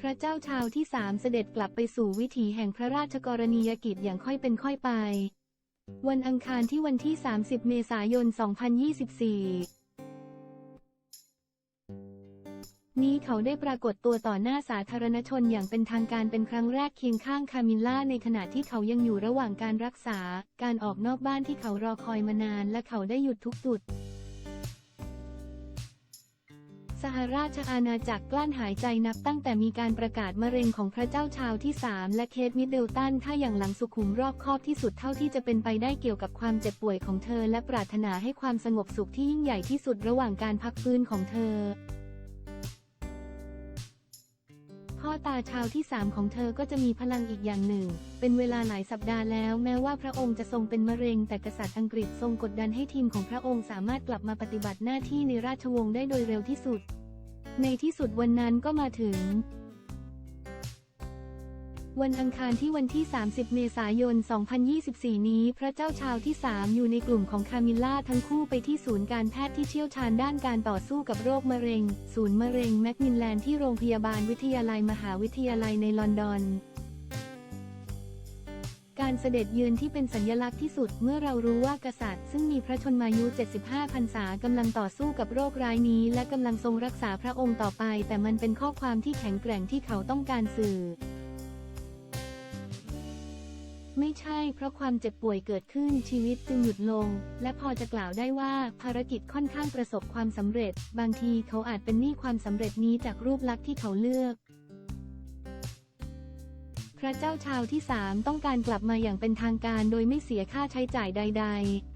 พระเจ้าชาวที่สามเสด็จกลับไปสู่วิถีแห่งพระราชกรณียกิจอย่างค่อยเป็นค่อยไป วันอังคารที่วันที่ 30 เมษายน 2024 นี้เขาได้ปรากฏตัวต่อหน้าสาธารณชนอย่างเป็นทางการเป็นครั้งแรกเคียงข้างคามิลล่าในขณะที่เขายังอยู่ระหว่างการรักษา การออกนอกบ้านที่เขารอคอยมานานและเขาได้หยุดทุกจุด สหราชอาณาจักรกลั้นหายใจนับตั้งแต่มีการประกาศมะเร็งของพระเจ้าชาวที่ 3 และเคทมิดเดิลตันถ้าอย่างหลังสุขุมรอบคอบที่สุดเท่าที่จะเป็นไปได้เกี่ยวกับความเจ็บป่วยของเธอ และปรารถนาให้ความสงบสุขที่ยิ่งใหญ่ที่สุดระหว่างการพักฟื้นของเธอพ่อตาชาวที่สามของเธอก็จะมีพลังอีกอย่างหนึ่ง เป็นเวลาหลายสัปดาห์แล้ว แม้ว่าพระองค์จะทรงเป็นมะเร็ง แต่กษัตริย์อังกฤษทรงกดดันให้ทีมของพระองค์สามารถกลับมาปฏิบัติหน้าที่ในราชวงศ์ได้โดยเร็วที่สุด ในที่สุดวันนั้นก็มาถึง วันอังคารที่วันที่ 30 เมษายน 2024 นี้ พระเจ้าชาวที่ 3 อยู่ในกลุ่มของคามิลล่าทั้งคู่ไปที่ศูนย์การแพทย์ที่เชี่ยวชาญด้านการต่อสู้กับโรคมะเร็ง ศูนย์มะเร็งแมกมินแลนด์ที่โรงพยาบาลวิทยาลัยมหาวิทยาลัยในลอนดอน การเสด็จเยือนที่เป็นสัญลักษณ์ที่สุดเมื่อเรารู้ว่ากษัตริย์ ซึ่งมีพระชนมายุ 75พรรษากำลังต่อสู้กับโรคร้ายนี้ และกำลังทรงรักษาพระองค์ต่อไป แต่มันเป็นข้อความที่แข็งแกร่งที่เขาต้องการสื่อ ไม่ใช่เพราะความเจ็บป่วยเกิดขึ้นชีวิตจึงหยุดลง และพอจะกล่าวได้ว่าภารกิจค่อนข้างประสบความสำเร็จ บางทีเขาอาจเป็นหนี้ความสำเร็จนี้จากรูปลักษณ์ที่เขาเลือก พระเจ้าชาวที่สามต้องการกลับมาอย่างเป็นทางการโดยไม่เสียค่าใช้จ่ายใด ๆ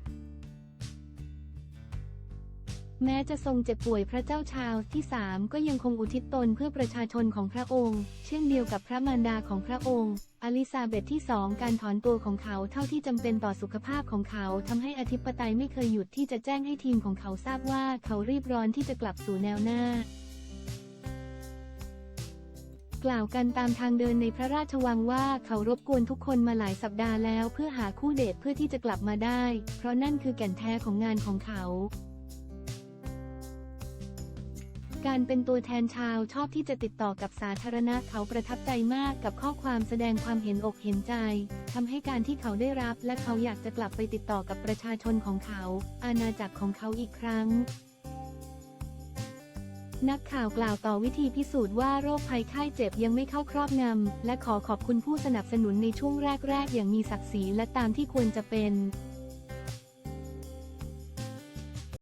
แม้จะทรงเจ็บป่วยพระเจ้าชาวที่สามก็ยังคงอุทิศตนเพื่อประชาชนของพระองค์ เช่นเดียวกับพระมารดาของพระองค์ อลิซาเบธที่สองการถอนตัวของเขาเท่าที่จำเป็นต่อสุขภาพของเขาทำให้อธิปไตยไม่เคยหยุดที่จะแจ้งให้ทีมของเขาทราบว่าเขารีบร้อนที่จะกลับสู่แนวหน้า กล่าวกันตามทางเดินในพระราชวังว่าเขารบกวนทุกคนมาหลายสัปดาห์แล้วเพื่อหาคู่เดทเพื่อที่จะกลับมาได้ เพราะนั่นคือแก่นแท้ของงานของเขา การเป็นตัวแทนชาวชอบที่จะติดต่อกับสาธารณะเขาประทับใจมากกับข้อความแสดงความเห็นอกเห็นใจทำให้การที่เขาได้รับและเขาอยากจะกลับไปติดต่อกับประชาชนของเขา อาณาจักรของเขาอีกครั้ง นักข่าวกล่าวต่อวิธีพิสูจน์ว่าโรคภัยไข้เจ็บยังไม่เข้าครอบงำ และขอขอบคุณผู้สนับสนุนในช่วงแรก ๆ อย่างมีศักดิ์ศรีและตามที่ควรจะเป็น